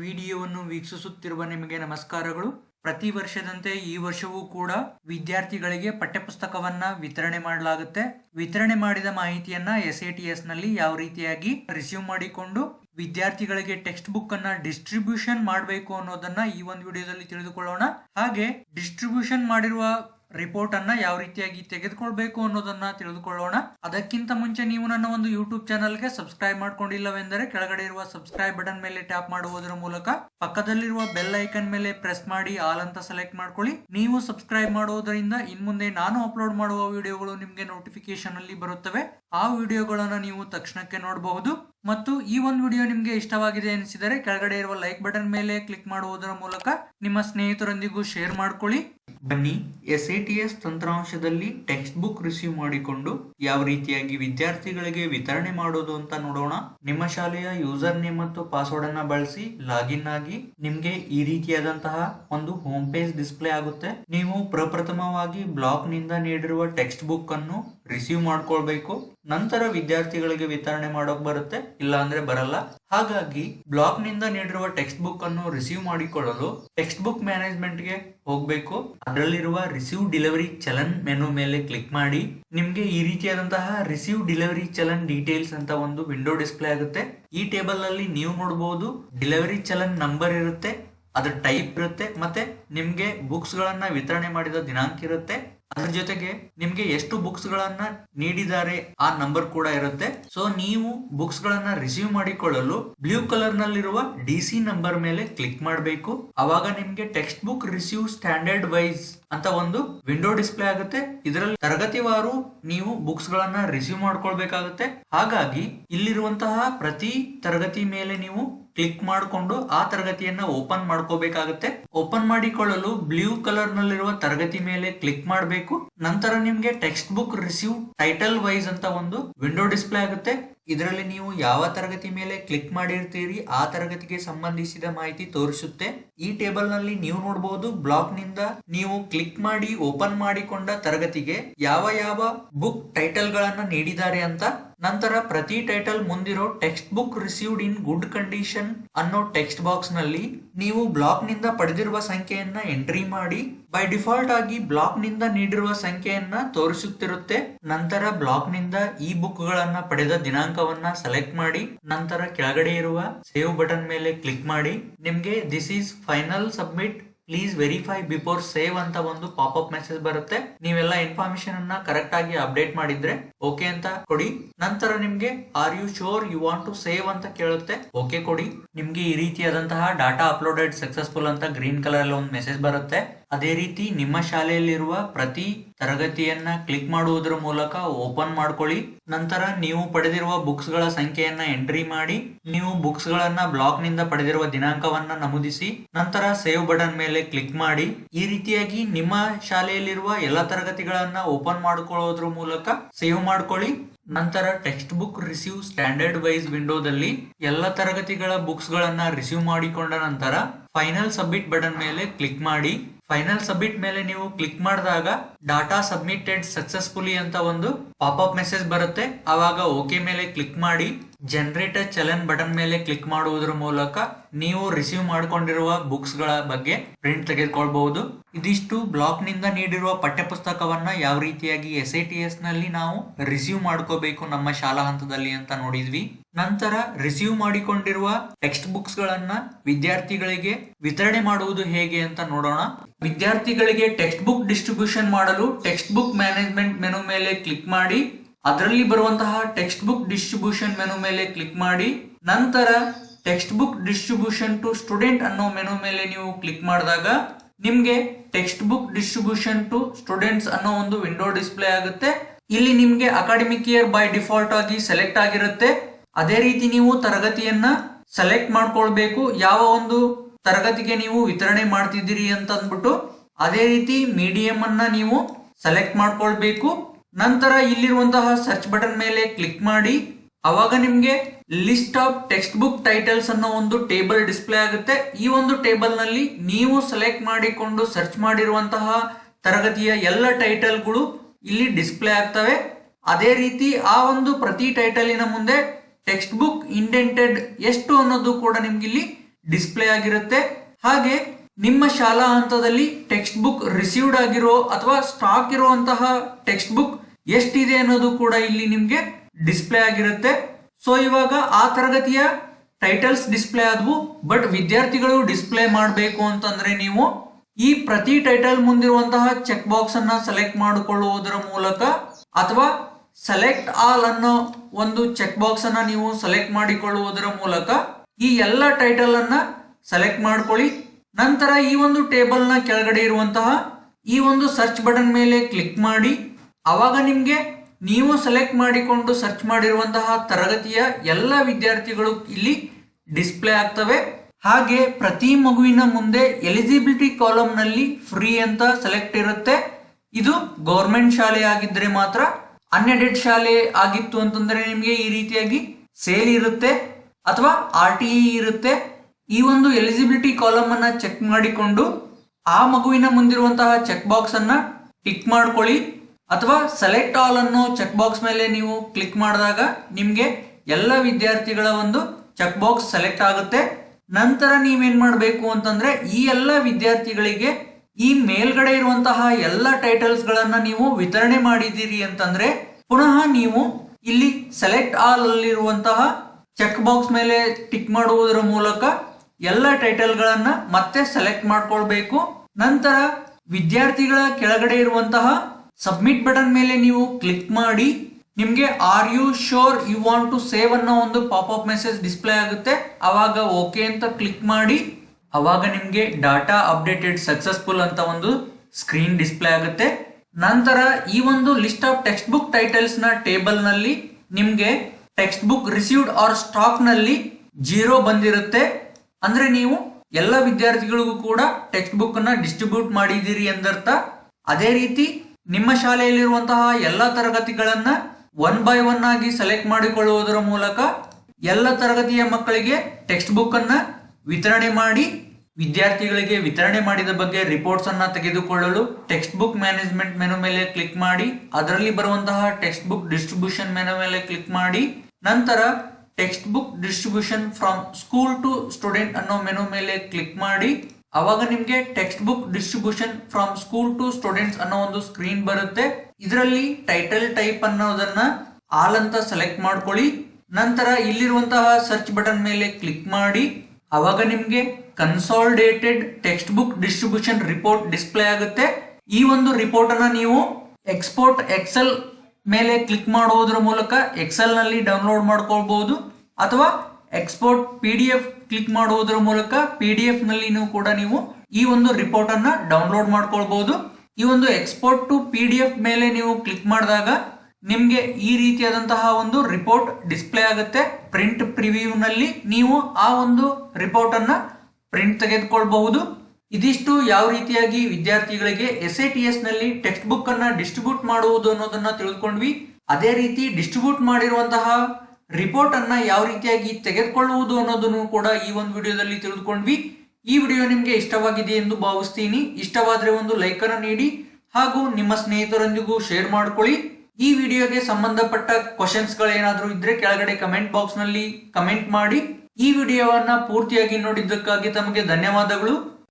ವಿಡಿಯೋವನ್ನು ವೀಕ್ಷಿಸುತ್ತಿರುವ ನಿಮಗೆ ನಮಸ್ಕಾರಗಳು. ಪ್ರತಿ ವರ್ಷದಂತೆ ಈ ವರ್ಷವೂ ಕೂಡ ವಿದ್ಯಾರ್ಥಿಗಳಿಗೆ ಪಠ್ಯಪುಸ್ತಕವನ್ನ ವಿತರಣೆ ಮಾಡಲಾಗುತ್ತೆ. ವಿತರಣೆ ಮಾಡಿದ ಮಾಹಿತಿಯನ್ನ ಎಸ್ ಎ ಟಿ ಎಸ್ನಲ್ಲಿ ಯಾವ ರೀತಿಯಾಗಿ ರಿಸೀವ್ ಮಾಡಿಕೊಂಡು ವಿದ್ಯಾರ್ಥಿಗಳಿಗೆ ಟೆಕ್ಸ್ಟ್ ಬುಕ್ ಅನ್ನ ಡಿಸ್ಟ್ರಿಬ್ಯೂಷನ್ ಮಾಡಬೇಕು ಅನ್ನೋದನ್ನ ಈ ಒಂದು ವಿಡಿಯೋದಲ್ಲಿ ತಿಳಿದುಕೊಳ್ಳೋಣ. ಹಾಗೆ ಡಿಸ್ಟ್ರಿಬ್ಯೂಷನ್ ಮಾಡಿರುವ ರಿಪೋರ್ಟ್ ಅನ್ನ ಯಾವ ರೀತಿಯಾಗಿ ತೆಗೆದುಕೊಳ್ಬೇಕು ಅನ್ನೋದನ್ನ ತಿಳಿದುಕೊಳ್ಳೋಣ. ಅದಕ್ಕಿಂತ ಮುಂಚೆ ನೀವು ನನ್ನ ಒಂದು ಯೂಟ್ಯೂಬ್ ಚಾನಲ್ಗೆ ಸಬ್ಸ್ಕ್ರೈಬ್ ಮಾಡ್ಕೊಂಡಿಲ್ಲವೆಂದರೆ ಕೆಳಗಡೆ ಇರುವ ಸಬ್ಸ್ಕ್ರೈಬ್ ಬಟನ್ ಮೇಲೆ ಟ್ಯಾಪ್ ಮಾಡುವುದರ ಮೂಲಕ ಪಕ್ಕದಲ್ಲಿರುವ ಬೆಲ್ ಐಕನ್ ಮೇಲೆ ಪ್ರೆಸ್ ಮಾಡಿ ಆಲ್ ಅಂತ ಸೆಲೆಕ್ಟ್ ಮಾಡ್ಕೊಳ್ಳಿ. ನೀವು ಸಬ್ಸ್ಕ್ರೈಬ್ ಮಾಡುವುದರಿಂದ ಇನ್ಮುಂದೆ ನಾನು ಅಪ್ಲೋಡ್ ಮಾಡುವ ವಿಡಿಯೋಗಳು ನಿಮಗೆ ನೋಟಿಫಿಕೇಶನ್ ಅಲ್ಲಿ ಬರುತ್ತವೆ. ಆ ವಿಡಿಯೋಗಳನ್ನು ನೀವು ತಕ್ಷಣಕ್ಕೆ ನೋಡಬಹುದು. ಮತ್ತು ಈ ಒಂದು ವಿಡಿಯೋ ನಿಮಗೆ ಇಷ್ಟವಾಗಿದೆ ಎನಿಸಿದರೆ ಕೆಳಗಡೆ ಇರುವ ಲೈಕ್ ಬಟನ್ ಮೇಲೆ ಕ್ಲಿಕ್ ಮಾಡುವುದರ ಮೂಲಕ ನಿಮ್ಮ ಸ್ನೇಹಿತರೊಂದಿಗೂ ಶೇರ್ ಮಾಡ್ಕೊಳ್ಳಿ. ಬನ್ನಿ ಎಸ್ ಎ ಟಿ ಎಸ್ ತಂತ್ರಾಂಶದಲ್ಲಿ ಟೆಕ್ಸ್ಟ್ ಬುಕ್ ರಿಸೀವ್ ಮಾಡಿಕೊಂಡು ಯಾವ ರೀತಿಯಾಗಿ ವಿದ್ಯಾರ್ಥಿಗಳಿಗೆ ವಿತರಣೆ ಮಾಡೋದು ಅಂತ ನೋಡೋಣ. ನಿಮ್ಮ ಶಾಲೆಯ ಯೂಸರ್ ನೇಮ್ ಮತ್ತು ಪಾಸ್ವರ್ಡ್ ಅನ್ನ ಬಳಸಿ ಲಾಗಿನ್ ಆಗಿ ನಿಮ್ಗೆ ಈ ರೀತಿಯಾದಂತಹ ಒಂದು ಹೋಮ್ ಪೇಜ್ ಡಿಸ್ಪ್ಲೇ ಆಗುತ್ತೆ. ನೀವು ಪ್ರಪ್ರಥಮವಾಗಿ ಬ್ಲಾಕ್ನಿಂದ ನೀಡಿರುವ ಟೆಕ್ಸ್ಟ್ ಬುಕ್ ಅನ್ನು ರಿಸೀವ್ ಮಾಡ್ಕೊಳ್ಬೇಕು. ನಂತರ ವಿದ್ಯಾರ್ಥಿಗಳಿಗೆ ವಿತರಣೆ ಮಾಡೋಕ್ ಬರುತ್ತೆ ಇಲ್ಲ ಅಂದ್ರೆ ಬರಲ್ಲ. ಹಾಗಾಗಿ ಬ್ಲಾಕ್ನಿಂದ ನೀಡಿರುವ ಟೆಕ್ಸ್ಟ್ ಬುಕ್ ಅನ್ನು ರಿಸೀವ್ ಮಾಡಿಕೊಳ್ಳಲು ಟೆಕ್ಸ್ಟ್ ಬುಕ್ ಮ್ಯಾನೇಜ್ಮೆಂಟ್ಗೆ ಹೋಗ್ಬೇಕು. ಅದರಲ್ಲಿರುವ ರಿಸೀವ್ ಡಿಲಿವರಿ ಚಲನ್ ಮೆನು ಮೇಲೆ ಕ್ಲಿಕ್ ಮಾಡಿ. ನಿಮ್ಗೆ ಈ ರೀತಿಯಾದಂತಹ ರಿಸೀವ್ ಡಿಲಿವರಿ ಚಲನ್ ಡೀಟೇಲ್ಸ್ ಅಂತ ಒಂದು ವಿಂಡೋ ಡಿಸ್ಪ್ಲೇ ಆಗುತ್ತೆ. ಈ ಟೇಬಲ್ ಅಲ್ಲಿ ನೀವು ನೋಡಬಹುದು ಡಿಲಿವರಿ ಚಲನ್ ನಂಬರ್ ಇರುತ್ತೆ, ಅದ್ರ ಟೈಪ್ ಇರುತ್ತೆ, ಮತ್ತೆ ನಿಮ್ಗೆ ಬುಕ್ಸ್ ಗಳನ್ನ ವಿತರಣೆ ಮಾಡಿದ ದಿನಾಂಕ ಇರುತ್ತೆ. ಅದ್ರ ಜೊತೆಗೆ ನಿಮ್ಗೆ ಎಷ್ಟು ಬುಕ್ಸ್ ಗಳನ್ನ ನೀಡಿದ್ದಾರೆ ಆ ನಂಬರ್ ಕೂಡ ಇರುತ್ತೆ. ಸೊ ನೀವು ಬುಕ್ಸ್ ಗಳನ್ನ ರಿಸೀವ್ ಮಾಡಿಕೊಳ್ಳಲು ಬ್ಲೂ ಕಲರ್ ನಲ್ಲಿರುವ ಡಿ ಸಿ ನಂಬರ್ ಮೇಲೆ ಕ್ಲಿಕ್ ಮಾಡಬೇಕು. ಅವಾಗ ನಿಮ್ಗೆ text book receive standard wise ಅಂತ ಒಂದು ವಿಂಡೋ ಡಿಸ್ಪ್ಲೇ ಆಗುತ್ತೆ. ಇದರಲ್ಲಿ ತರಗತಿವಾರು ನೀವು ಬುಕ್ಸ್ ಗಳನ್ನ ರಿಸೀವ್ ಮಾಡ್ಕೊಳ್ಬೇಕಾಗುತ್ತೆ. ಹಾಗಾಗಿ, ಇಲ್ಲಿರುವಂತಹ ಪ್ರತಿ ತರಗತಿ ಮೇಲೆ ನೀವು ಕ್ಲಿಕ್ ಮಾಡಿಕೊಂಡು ಆ ತರಗತಿಯನ್ನ ಓಪನ್ ಮಾಡ್ಕೋಬೇಕಾಗುತ್ತೆ. ಓಪನ್ ಮಾಡಿಕೊಳ್ಳಲು ಬ್ಲೂ ಕಲರ್ ನಲ್ಲಿರುವ ತರಗತಿ ಮೇಲೆ ಕ್ಲಿಕ್ ಮಾಡಬೇಕು. ನಂತರ ನಿಮ್ಗೆ text book receive title wise ಅಂತ ಒಂದು ವಿಂಡೋ ಡಿಸ್ಪ್ಲೇ ಆಗುತ್ತೆ. ಇದರಲ್ಲಿ ನೀವು ಯಾವ ತರಗತಿ ಮೇಲೆ ಕ್ಲಿಕ್ ಮಾಡಿರ್ತೀರಿ, ಆ ತರಗತಿಗೆ ಸಂಬಂಧಿಸಿದ ಮಾಹಿತಿ ತೋರಿಸುತ್ತೆ. ಈ ಟೇಬಲ್ನಲ್ಲಿ ನೀವು ನೋಡಬಹುದು ಬ್ಲಾಕ್ನಿಂದ ನೀವು ಕ್ಲಿಕ್ ಮಾಡಿ, ಓಪನ್ ಮಾಡಿಕೊಂಡ ತರಗತಿಗೆ ಯಾವ ಯಾವ ಬುಕ್ ಟೈಟಲ್ ಗಳನ್ನ ನೀಡಿದ್ದಾರೆ ಅಂತ. ನಂತರ ಪ್ರತಿ title ಮುಂದಿರೋ textbook received in good condition ಅನ್ನೋ ಟೆಕ್ಸ್ಟ್ ಬಾಕ್ಸ್ನಲ್ಲಿ ನೀವು ಬ್ಲಾಕ್ನಿಂದ ಪಡೆದಿರುವ ಸಂಖ್ಯೆಯನ್ನ ಎಂಟ್ರಿ ಮಾಡಿ ಬೈ ಡಿಫಾಲ್ಟ್ ಆಗಿ ಬ್ಲಾಕ್ನಿಂದ ನೀಡಿರುವ ಸಂಖ್ಯೆಯನ್ನ ತೋರಿಸುತ್ತಿರುತ್ತೆ. ನಂತರ ಬ್ಲಾಕ್ನಿಂದ ಈ ಬುಕ್ ಗಳನ್ನ ಪಡೆದ ದಿನಾಂಕವನ್ನ ಸೆಲೆಕ್ಟ್ ಮಾಡಿ, ನಂತರ ಕೆಳಗಡೆ ಇರುವ ಸೇವ್ ಬಟನ್ ಮೇಲೆ ಕ್ಲಿಕ್ ಮಾಡಿ, ನಿಮ್ಗೆ this is final submit please verify before save ಅಂತ ಒಂದು ಪಾಪ್ ಅಪ್ ಮೆಸೇಜ್ ಬರುತ್ತೆ. ನೀವೆಲ್ಲ ಇನ್ಫಾರ್ಮೇಶನ್ ಅನ್ನ ಕರೆಕ್ಟ್ ಆಗಿ ಅಪ್ಡೇಟ್ ಮಾಡಿದ್ರೆ ಓಕೆ ಅಂತ ಕೊಡಿ. ನಂತರ ನಿಮ್ಗೆ are you sure you want to save ಅಂತ ಕೇಳುತ್ತೆ. ಓಕೆ ಕೊಡಿ. ನಿಮ್ಗೆ ಈ ರೀತಿಯಾದಂತಹ ಡಾಟಾ ಅಪ್ಲೋಡೆಡ್ ಸಕ್ಸಸ್ಫುಲ್ ಅಂತ ಗ್ರೀನ್ ಕಲರ್ ಅಲ್ಲಿ ಒಂದು ಮೆಸೇಜ್ ಬರುತ್ತೆ. ಅದೇ ರೀತಿ ನಿಮ್ಮ ಶಾಲೆಯಲ್ಲಿರುವ ಪ್ರತಿ ತರಗತಿಯನ್ನ ಕ್ಲಿಕ್ ಮಾಡುವುದರ ಮೂಲಕ ಓಪನ್ ಮಾಡ್ಕೊಳ್ಳಿ. ನಂತರ ನೀವು ಪಡೆದಿರುವ ಬುಕ್ಸ್ಗಳ ಸಂಖ್ಯೆಯನ್ನ ಎಂಟ್ರಿ ಮಾಡಿ, ನೀವು ಬುಕ್ಸ್ ಗಳನ್ನ ಬ್ಲಾಕ್ನಿಂದ ಪಡೆದಿರುವ ದಿನಾಂಕವನ್ನ ನಮೂದಿಸಿ, ನಂತರ ಸೇವ್ ಬಟನ್ ಮೇಲೆ ಕ್ಲಿಕ್ ಮಾಡಿ. ಈ ರೀತಿಯಾಗಿ ನಿಮ್ಮ ಶಾಲೆಯಲ್ಲಿರುವ ಎಲ್ಲ ತರಗತಿಗಳನ್ನ ಓಪನ್ ಮಾಡ್ಕೊಳ್ಳೋದ್ರ ಮೂಲಕ ಸೇವ್ ಮಾಡ್ಕೊಳ್ಳಿ. ನಂತರ text book receive standard wise ವಿಂಡೋದಲ್ಲಿ ಎಲ್ಲ ತರಗತಿಗಳ ಬುಕ್ಸ್ ಗಳನ್ನ ರಿಸೀವ್ ಮಾಡಿಕೊಂಡ ನಂತರ ಫೈನಲ್ ಸಬ್ಮಿಟ್ ಬಟನ್ ಮೇಲೆ ಕ್ಲಿಕ್ ಮಾಡಿ. ಫೈನಲ್ ಸಬ್ಮಿಟ್ ಮೇಲೆ ನೀವು ಕ್ಲಿಕ್ ಮಾಡಿದಾಗ ಡಾಟಾ ಸಬ್ಮಿಟೆಡ್ ಸಕ್ಸಸ್ಫುಲಿ ಅಂತ ಒಂದು ಪಾಪ್ ಅಪ್ ಮೆಸೇಜ್ ಬರುತ್ತೆ. ಆವಾಗ ಓಕೆ ಮೇಲೆ ಕ್ಲಿಕ್ ಮಾಡಿ ಜನರೇಟರ್ ಚಲನ್ ಬಟನ್ ಮೇಲೆ ಕ್ಲಿಕ್ ಮಾಡುವುದರ ಮೂಲಕ ನೀವು ರಿಸೀವ್ ಮಾಡಿಕೊಂಡಿರುವ ಬುಕ್ಸ್ಗಳ ಬಗ್ಗೆ ಪ್ರಿಂಟ್ ತೆಗೆದುಕೊಳ್ಬಹುದು. ಇದಿಷ್ಟು ಬ್ಲಾಕ್ನಿಂದ ನೀಡಿರುವ ಪಠ್ಯಪುಸ್ತಕವನ್ನ ಯಾವ ರೀತಿಯಾಗಿ ಎಸ್ ಐ ಟಿ ಎಸ್ನಲ್ಲಿ ನಾವು ರಿಸೀವ್ ಮಾಡ್ಕೋಬೇಕು ನಮ್ಮ ಶಾಲಾ ಹಂತದಲ್ಲಿ ಅಂತ ನೋಡಿದ್ವಿ. ನಂತರ ರಿಸೀವ್ ಮಾಡಿಕೊಂಡಿರುವ ಟೆಕ್ಸ್ಟ್ ಬುಕ್ಸ್ ಗಳನ್ನ ವಿದ್ಯಾರ್ಥಿಗಳಿಗೆ ವಿತರಣೆ ಮಾಡುವುದು ಹೇಗೆ ಅಂತ ನೋಡೋಣ. ವಿದ್ಯಾರ್ಥಿಗಳಿಗೆ ಟೆಕ್ಸ್ಟ್ ಬುಕ್ ಡಿಸ್ಟ್ರಿಬ್ಯೂಷನ್ ಮಾಡಲು ಟೆಕ್ಸ್ಟ್ ಬುಕ್ ಮ್ಯಾನೇಜ್ಮೆಂಟ್ ಮೆನು ಮೇಲೆ ಕ್ಲಿಕ್ ಮಾಡಿ, ಅದರಲ್ಲಿ ಬರುವಂತಹ ಟೆಕ್ಸ್ಟ್ ಬುಕ್ ಡಿಸ್ಟ್ರಿಬ್ಯೂಷನ್ ಮೆನು ಮೇಲೆ ಕ್ಲಿಕ್ ಮಾಡಿ, ನಂತರ text book distribution to student ಅನ್ನೋ ಮೆನು ಮೇಲೆ ನೀವು ಕ್ಲಿಕ್ ಮಾಡಿದಾಗ ನಿಮ್ಗೆ text book distribution to students ಅನ್ನೋ ಒಂದು ವಿಂಡೋ ಡಿಸ್ಪ್ಲೇ ಆಗುತ್ತೆ. ಇಲ್ಲಿ ನಿಮ್ಗೆ ಅಕಾಡೆಮಿಕ್ ಇಯರ್ ಬೈ ಡಿಫಾಲ್ಟ್ ಆಗಿ ಸೆಲೆಕ್ಟ್ ಆಗಿರುತ್ತೆ. ಅದೇ ರೀತಿ ನೀವು ತರಗತಿಯನ್ನ ಸೆಲೆಕ್ಟ್ ಮಾಡ್ಕೊಳ್ಬೇಕು. ಯಾವ ಒಂದು ತರಗತಿಗೆ ನೀವು ವಿತರಣೆ ಮಾಡ್ತಿದ್ದೀರಿ ಅಂತ ಅಂದ್ಬಿಟ್ಟು ಅದೇ ರೀತಿ ಮೀಡಿಯಂ ಅನ್ನ ನೀವು ಸೆಲೆಕ್ಟ್ ಮಾಡ್ಕೊಳ್ಬೇಕು. ನಂತರ ಇಲ್ಲಿರುವಂತಹ ಸರ್ಚ್ ಬಟನ್ ಮೇಲೆ ಕ್ಲಿಕ್ ಮಾಡಿ. ಅವಾಗ ನಿಮ್ಗೆ list of text book titles ಅನ್ನೋ ಒಂದು ಟೇಬಲ್ ಡಿಸ್ಪ್ಲೇ ಆಗುತ್ತೆ. ಈ ಒಂದು ಟೇಬಲ್ನಲ್ಲಿ ನೀವು ಸೆಲೆಕ್ಟ್ ಮಾಡಿಕೊಂಡು ಸರ್ಚ್ ಮಾಡಿರುವಂತಹ ತರಗತಿಯ ಎಲ್ಲ ಟೈಟಲ್ಗಳು ಇಲ್ಲಿ ಡಿಸ್ಪ್ಲೇ ಆಗ್ತವೆ. ಅದೇ ರೀತಿ ಆ ಒಂದು ಪ್ರತಿ ಟೈಟಲಿನ ಮುಂದೆ ಟೆಕ್ಸ್ಟ್ ಬುಕ್ ಇಂಡೆಂಟೆಡ್ ಎಷ್ಟು ಅನ್ನೋದು ಕೂಡ ನಿಮ್ಗೆ ಇಲ್ಲಿ ಡಿಸ್ಪ್ಲೇ ಆಗಿರುತ್ತೆ. ಹಾಗೆ ನಿಮ್ಮ ಶಾಲಾ ಹಂತದಲ್ಲಿ ಟೆಕ್ಸ್ಟ್ ಬುಕ್ ರಿಸೀವ್ಡ್ ಆಗಿರೋ ಅಥವಾ ಸ್ಟಾಕ್ ಇರುವಂತಹ ಟೆಕ್ಸ್ಟ್ ಬುಕ್ ಎಷ್ಟಿದೆ ಅನ್ನೋದು ಕೂಡ ಇಲ್ಲಿ ನಿಮ್ಗೆ ಡಿಸ್ಪ್ಲೇ ಆಗಿರುತ್ತೆ. ಸೊ ಇವಾಗ ಆ ತರಗತಿಯ ಟೈಟಲ್ಸ್ ಡಿಸ್ಪ್ಲೇ ಆದವು. ಬಟ್ ವಿದ್ಯಾರ್ಥಿಗಳು ಡಿಸ್ಪ್ಲೇ ಮಾಡಬೇಕು ಅಂತಂದ್ರೆ ನೀವು ಈ ಪ್ರತಿ ಟೈಟಲ್ ಮುಂದಿರುವಂತಹ ಚೆಕ್ ಬಾಕ್ಸ್ ಅನ್ನ ಸೆಲೆಕ್ಟ್ ಮಾಡಿಕೊಳ್ಳುವುದರ ಮೂಲಕ ಅಥವಾ ಸೆಲೆಕ್ಟ್ ಆಲ್ ಅನ್ನೋ ಒಂದು ಚೆಕ್ ಬಾಕ್ಸ್ ಅನ್ನ ನೀವು ಸೆಲೆಕ್ಟ್ ಮಾಡಿಕೊಳ್ಳುವುದರ ಮೂಲಕ ಈ ಎಲ್ಲ ಟೈಟಲ್ ಅನ್ನ ಸೆಲೆಕ್ಟ್ ಮಾಡ್ಕೊಳ್ಳಿ. ನಂತರ ಈ ಒಂದು ಟೇಬಲ್ನ ಕೆಳಗಡೆ ಇರುವಂತಹ ಈ ಒಂದು ಸರ್ಚ್ ಬಟನ್ ಮೇಲೆ ಕ್ಲಿಕ್ ಮಾಡಿ. ಅವಾಗ ನಿಮ್ಗೆ ನೀವು ಸೆಲೆಕ್ಟ್ ಮಾಡಿಕೊಂಡು ಸರ್ಚ್ ಮಾಡಿರುವಂತಹ ತರಗತಿಯ ಎಲ್ಲ ವಿದ್ಯಾರ್ಥಿಗಳು ಇಲ್ಲಿ ಡಿಸ್ಪ್ಲೇ ಆಗ್ತವೆ. ಹಾಗೆ ಪ್ರತಿ ಮಗುವಿನ ಮುಂದೆ ಎಲಿಜಿಬಿಲಿಟಿ ಕಾಲಮ್ನಲ್ಲಿ ಫ್ರೀ ಅಂತ ಸೆಲೆಕ್ಟ್ ಇರುತ್ತೆ. ಇದು ಗೌರ್ಮೆಂಟ್ ಶಾಲೆ ಆಗಿದ್ರೆ ಮಾತ್ರ ಅನ್ಎಡೆಡ್ ಶಾಲೆ ಆಗಿತ್ತು ಅಂತಂದ್ರೆ ನಿಮಗೆ ಈ ರೀತಿಯಾಗಿ ಸೇಲ್ ಇರುತ್ತೆ ಅಥವಾ ಆರ್ ಟಿ ಇರುತ್ತೆ. ಈ ಒಂದು ಎಲಿಜಿಬಿಲಿಟಿ ಕಾಲಮ್ ಅನ್ನ ಚೆಕ್ ಮಾಡಿಕೊಂಡು ಆ ಮಗುವಿನ ಮುಂದಿರುವಂತಹ ಚೆಕ್ ಬಾಕ್ಸ್ ಅನ್ನ ಟಿಕ್ ಮಾಡ್ಕೊಳ್ಳಿ. ಅಥವಾ ಸೆಲೆಕ್ಟ್ ಆಲ್ ಅನ್ನು ಚೆಕ್ ಬಾಕ್ಸ್ ಮೇಲೆ ನೀವು ಕ್ಲಿಕ್ ಮಾಡಿದಾಗ ನಿಮಗೆ ಎಲ್ಲ ವಿದ್ಯಾರ್ಥಿಗಳ ಒಂದು ಚೆಕ್ ಬಾಕ್ಸ್ ಸೆಲೆಕ್ಟ್ ಆಗುತ್ತೆ. ನಂತರ ನೀವೇನು ಮಾಡಬೇಕು ಅಂತಂದ್ರೆ ಈ ಎಲ್ಲ ವಿದ್ಯಾರ್ಥಿಗಳಿಗೆ ಈ ಮೇಲ್ಗಡೆ ಇರುವಂತಹ ಎಲ್ಲ ಟೈಟಲ್ಸ್ ಗಳನ್ನ ನೀವು ವಿತರಣೆ ಮಾಡಿದ್ದೀರಿ ಅಂತಂದ್ರೆ ಪುನಃ ನೀವು ಇಲ್ಲಿ ಸೆಲೆಕ್ಟ್ ಆಲ್ ಅಲ್ಲಿರುವಂತಹ ಚೆಕ್ ಬಾಕ್ಸ್ ಮೇಲೆ ಟಿಕ್ ಮಾಡುವುದರ ಮೂಲಕ ಎಲ್ಲ ಟೈಟಲ್ ಗಳನ್ನ ಮತ್ತೆ ಸೆಲೆಕ್ಟ್ ಮಾಡ್ಕೊಳ್ಬೇಕು. ನಂತರ ವಿದ್ಯಾರ್ಥಿಗಳ ಕೆಳಗಡೆ ಇರುವಂತಹ ಸಬ್ಮಿಟ್ ಬಟನ್ ಮೇಲೆ ನೀವು ಕ್ಲಿಕ್ ಮಾಡಿ, ನಿಮಗೆ are you sure you want to save ಅನ್ನೋ ಒಂದು ಪಾಪ್ ಅಪ್ ಮೆಸೇಜ್ ಡಿಸ್ಪ್ಲೇ ಆಗುತ್ತೆ. ಅವಾಗ ಓಕೆ ಅಂತ ಕ್ಲಿಕ್ ಮಾಡಿ, ಅವಾಗ ನಿಮಗೆ ಡಾಟಾ ಅಪ್ಡೇಟೆಡ್ ಸಕ್ಸಸ್ಫುಲ್ ಅಂತ ಒಂದು ಸ್ಕ್ರೀನ್ ಡಿಸ್ಪ್ಲೇ ಆಗುತ್ತೆ. ನಂತರ ಈ ಒಂದು ಲಿಸ್ಟ್ ಆಫ್ ಟೆಕ್ಸ್ಟ್ ಬುಕ್ ಟೈಟಲ್ಸ್ನ ಟೇಬಲ್ನಲ್ಲಿ ನಿಮಗೆ ಟೆಕ್ಸ್ಟ್ ಬುಕ್ ರಿಸೀವ್ಡ್ ಆರ್ ಸ್ಟಾಕ್ನಲ್ಲಿ ಜೀರೋ ಬಂದಿರುತ್ತೆ. ಅಂದ್ರೆ ನೀವು ಎಲ್ಲ ವಿದ್ಯಾರ್ಥಿಗಳಿಗೂ ಕೂಡ ಟೆಕ್ಸ್ಟ್ ಬುಕ್ ಅನ್ನ ಡಿಸ್ಟ್ರಿಬ್ಯೂಟ್ ಮಾಡಿದ್ದೀರಿ ಎಂದರ್ಥ. ಅದೇ ರೀತಿ ನಿಮ್ಮ ಶಾಲೆಯಲ್ಲಿರುವಂತಹ ಎಲ್ಲ ತರಗತಿಗಳನ್ನ ಒನ್ ಬೈ ಒನ್ ಆಗಿ ಸೆಲೆಕ್ಟ್ ಮಾಡಿಕೊಳ್ಳುವುದರ ಮೂಲಕ ಎಲ್ಲ ತರಗತಿಯ ಮಕ್ಕಳಿಗೆ ಟೆಕ್ಸ್ಟ್ ಬುಕ್ ಅನ್ನ ವಿತರಣೆ ಮಾಡಿ, ವಿದ್ಯಾರ್ಥಿಗಳಿಗೆ ವಿತರಣೆ ಮಾಡಿದ ಬಗ್ಗೆ ರಿಪೋರ್ಟ್ಸ್ ಅನ್ನ ತೆಗೆದುಕೊಳ್ಳಲು ಟೆಕ್ಸ್ಟ್ ಬುಕ್ ಮ್ಯಾನೇಜ್ಮೆಂಟ್ ಮೆನು ಮೇಲೆ ಕ್ಲಿಕ್ ಮಾಡಿ, ಅದರಲ್ಲಿ ಬರುವಂತಹ ಟೆಕ್ಸ್ಟ್ ಬುಕ್ ಡಿಸ್ಟ್ರಿಬ್ಯೂಷನ್ ಮೆನು ಮೇಲೆ ಕ್ಲಿಕ್ ಮಾಡಿ, ನಂತರ textbook distribution from school to student ಅನ್ನೋ ಮೆನು ಮೇಲೆ ಕ್ಲಿಕ್ ಮಾಡಿ ಅವಾಗ ನಿಮ್ಗೆ textbook distribution from school to students ಅನ್ನೋ ಒಂದು ಸ್ಕ್ರೀನ್ ಬರುತ್ತೆ. ಇದರಲ್ಲಿ ಟೈಟಲ್ ಟೈಪ್ ಅನ್ನೋದನ್ನ ಆಲ್ ಅಂತ ಸೆಲೆಕ್ಟ್ ಮಾಡ್ಕೊಳ್ಳಿ. ನಂತರ ಇಲ್ಲಿರುವಂತಹ ಸರ್ಚ್ ಬಟನ್ ಮೇಲೆ ಕ್ಲಿಕ್ ಮಾಡಿ. ಅವಾಗ ನಿಮ್ಗೆ consolidated textbook distribution report display ಆಗುತ್ತೆ. ಈ ಒಂದು ರಿಪೋರ್ಟ್ ಅನ್ನ ನೀವು ಎಕ್ಸ್ಪೋರ್ಟ್ ಎಕ್ಸೆಲ್ ಮೇಲೆ ಕ್ಲಿಕ್ ಮಾಡುವುದರ ಮೂಲಕ ಎಕ್ಸೆಲ್ನಲ್ಲಿ ಡೌನ್ಲೋಡ್ ಮಾಡ್ಕೊಳ್ಬಹುದು ಅಥವಾ export P D F click ಮಾಡುವುದರ ಮೂಲಕ ಪಿ ಡಿ ಎಫ್ ನಲ್ಲಿನೂ ಕೂಡ ನೀವು ಈ ಒಂದು ರಿಪೋರ್ಟ್ ಅನ್ನ ಡೌನ್ಲೋಡ್ ಮಾಡ್ಕೊಳ್ಬಹುದು ಈ ಒಂದು export to P D F ಮೇಲೆ ನೀವು ಕ್ಲಿಕ್ ಮಾಡಿದಾಗ ನಿಮ್ಗೆ ಈ ರೀತಿಯಾದಂತಹ ಒಂದು ರಿಪೋರ್ಟ್ ಡಿಸ್ಪ್ಲೇ ಆಗುತ್ತೆ. ಪ್ರಿಂಟ್ ಪ್ರಿವ್ಯೂ ನಲ್ಲಿ ನೀವು ಆ ಒಂದು ರಿಪೋರ್ಟ್ ಅನ್ನ ಪ್ರಿಂಟ್ ತೆಗೆದುಕೊಳ್ಬಹುದು. ಇದಿಷ್ಟು ಯಾವ ರೀತಿಯಾಗಿ ವಿದ್ಯಾರ್ಥಿಗಳಿಗೆ ಎಸ್ ಐ ಟಿ ಎಸ್ನಲ್ಲಿ ಟೆಕ್ಸ್ಟ್ ಬುಕ್ ಅನ್ನ ಡಿಸ್ಟ್ರಿಬ್ಯೂಟ್ ಮಾಡುವುದು ಅನ್ನೋದನ್ನ ತಿಳಿದುಕೊಂಡ್ವಿ ಅದೇ ರೀತಿ ಡಿಸ್ಟ್ರಿಬ್ಯೂಟ್ ಮಾಡಿರುವಂತಹ ರಿಪೋರ್ಟ್ ಅನ್ನ ಯಾವ ರೀತಿಯಾಗಿ ತೆಗೆದುಕೊಳ್ಳುವುದು ಅನ್ನೋದನ್ನು ಕೂಡ ಈ ಒಂದು ವಿಡಿಯೋದಲ್ಲಿ ತಿಳಿದುಕೊಂಡ್ವಿ. ಈ ವಿಡಿಯೋ ನಿಮಗೆ ಇಷ್ಟವಾಗಿದೆ ಎಂದು ಭಾವಿಸ್ತೀನಿ. ಇಷ್ಟವಾದರೆ ಒಂದು ಲೈಕ್ ಅನ್ನು ನೀಡಿ ಹಾಗೂ ನಿಮ್ಮ ಸ್ನೇಹಿತರೊಂದಿಗೂ ಶೇರ್ ಮಾಡ್ಕೊಳ್ಳಿ. ಈ ವಿಡಿಯೋಗೆ ಸಂಬಂಧಪಟ್ಟ ಕ್ವಶನ್ಸ್ ಗಳೇನಾದರೂ ಇದ್ರೆ ಕೆಳಗಡೆ ಕಮೆಂಟ್ ಬಾಕ್ಸ್ನಲ್ಲಿ ಕಮೆಂಟ್ ಮಾಡಿ. ಈ ವಿಡಿಯೋವನ್ನ ಪೂರ್ತಿಯಾಗಿ ನೋಡಿದ್ದಕ್ಕಾಗಿ ತಮಗೆ ಧನ್ಯವಾದಗಳು.